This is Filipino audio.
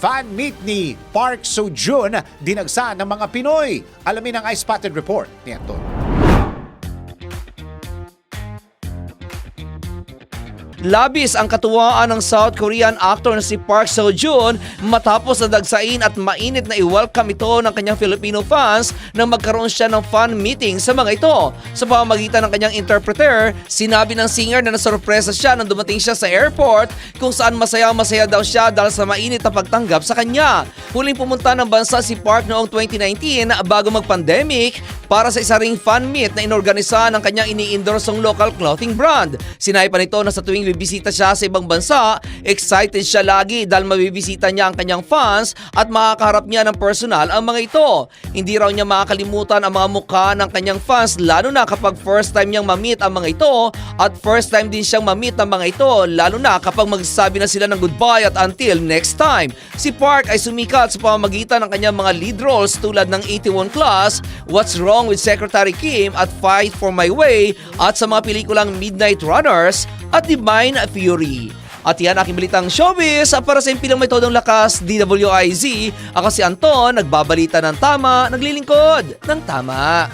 fan meet ni Park Seo-joon dinagsa ng mga Pinoy. Alamin ang Ice Spotted Report ni Anton. Labis ang katuwaan ng South Korean actor na si Park Seo-joon matapos na dagsain at mainit na i-welcome ito ng kanyang Filipino fans nang magkaroon siya ng fan meeting sa mga ito. Sa pamamagitan ng kanyang interpreter, sinabi ng singer na nasorpresa siya nang dumating siya sa airport kung saan masaya-masaya daw siya dahil sa mainit na pagtanggap sa kanya. Huling pumunta ng bansa si Park noong 2019 bago mag-pandemic para sa isa ring fan meet na inorganisa ng kanyang ini-endorsong local clothing brand. Sinabi pa nito na sa tuwing bibisita siya sa ibang bansa, excited siya lagi dahil mabibisita niya ang kanyang fans at makakaharap niya ng personal ang mga ito. Hindi raw niya makakalimutan ang mga mukha ng kanyang fans lalo na kapag first time niyang ma-meet ang mga ito at first time din siyang ma-meet ng mga ito lalo na kapag magsasabi na sila ng goodbye at until next time. Si Park ay sumikat sa pamamagitan ng kanyang mga lead roles tulad ng 81 Class, What's Wrong with Secretary Kim at Fight for My Way at sa mga pelikulang Midnight Runners at Divine Fury. At yan aking balitang showbiz para sa impilang may todong lakas DWIZ. Ako si Anton, nagbabalita ng tama, naglilingkod ng tama.